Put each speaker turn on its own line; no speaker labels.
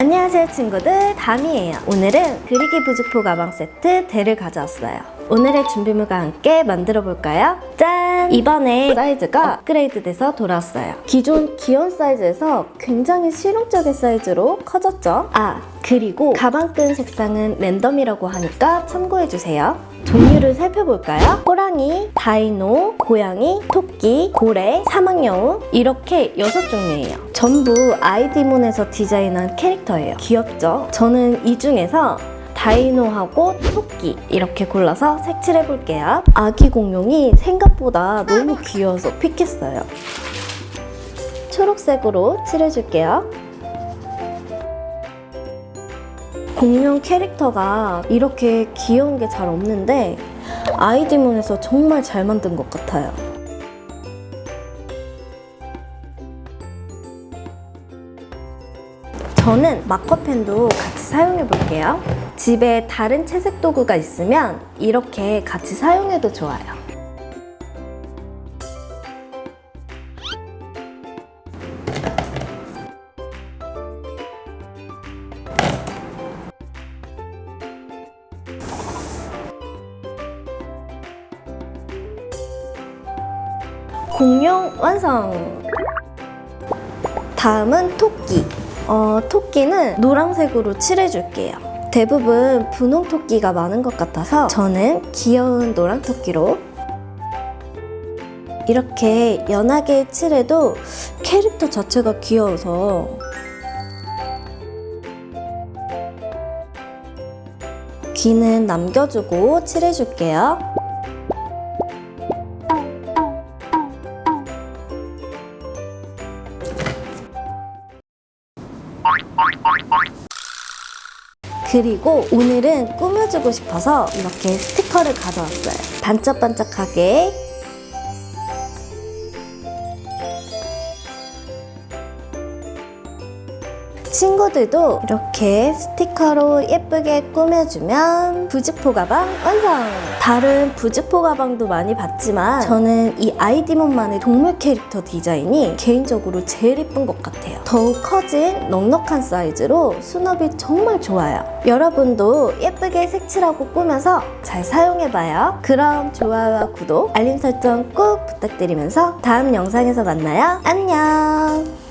안녕하세요 친구들 담이에요 오늘은 그리기 부직포 가방 세트 대를 가져왔어요 오늘의 준비물과 함께 만들어 볼까요? 짠! 이번에 사이즈가 업그레이드 돼서 돌아왔어요 기존 귀여운 사이즈에서 굉장히 실용적인 사이즈로 커졌죠 아 그리고 가방끈 색상은 랜덤이라고 하니까 참고해주세요 종류를 살펴볼까요? 호랑이, 다이노, 고양이, 토끼, 고래, 사막여우 이렇게 여섯 종류예요. 전부 아이디몬에서 디자인한 캐릭터예요. 귀엽죠? 저는 이 중에서 다이노하고 토끼 이렇게 골라서 색칠해 볼게요. 아기 공룡이 생각보다 너무 귀여워서 픽했어요. 초록색으로 칠해줄게요. 공룡 캐릭터가 이렇게 귀여운 게 잘 없는데 아이디몬에서 정말 잘 만든 것 같아요. 저는 마커펜도 같이 사용해 볼게요. 집에 다른 채색 도구가 있으면 이렇게 같이 사용해도 좋아요. 공룡 완성! 다음은 토끼. 어, 토끼는 노란색으로 칠해줄게요. 대부분 분홍 토끼가 많은 것 같아서 저는 귀여운 노란 토끼로 이렇게 연하게 칠해도 캐릭터 자체가 귀여워서 귀는 남겨주고 칠해줄게요. 그리고 오늘은 꾸며주고 싶어서 이렇게 스티커를 가져왔어요. 반짝반짝하게. 친구들도 이렇게 스티커로 예쁘게 꾸며주면 부직포 가방 완성! 다른 부직포 가방도 많이 봤지만 저는 이 아이디몬만의 동물 캐릭터 디자인이 개인적으로 제일 예쁜 것 같아요. 더욱 커진 넉넉한 사이즈로 수납이 정말 좋아요. 여러분도 예쁘게 색칠하고 꾸며서 잘 사용해봐요. 그럼 좋아요와 구독, 알림 설정 꼭 부탁드리면서 다음 영상에서 만나요. 안녕!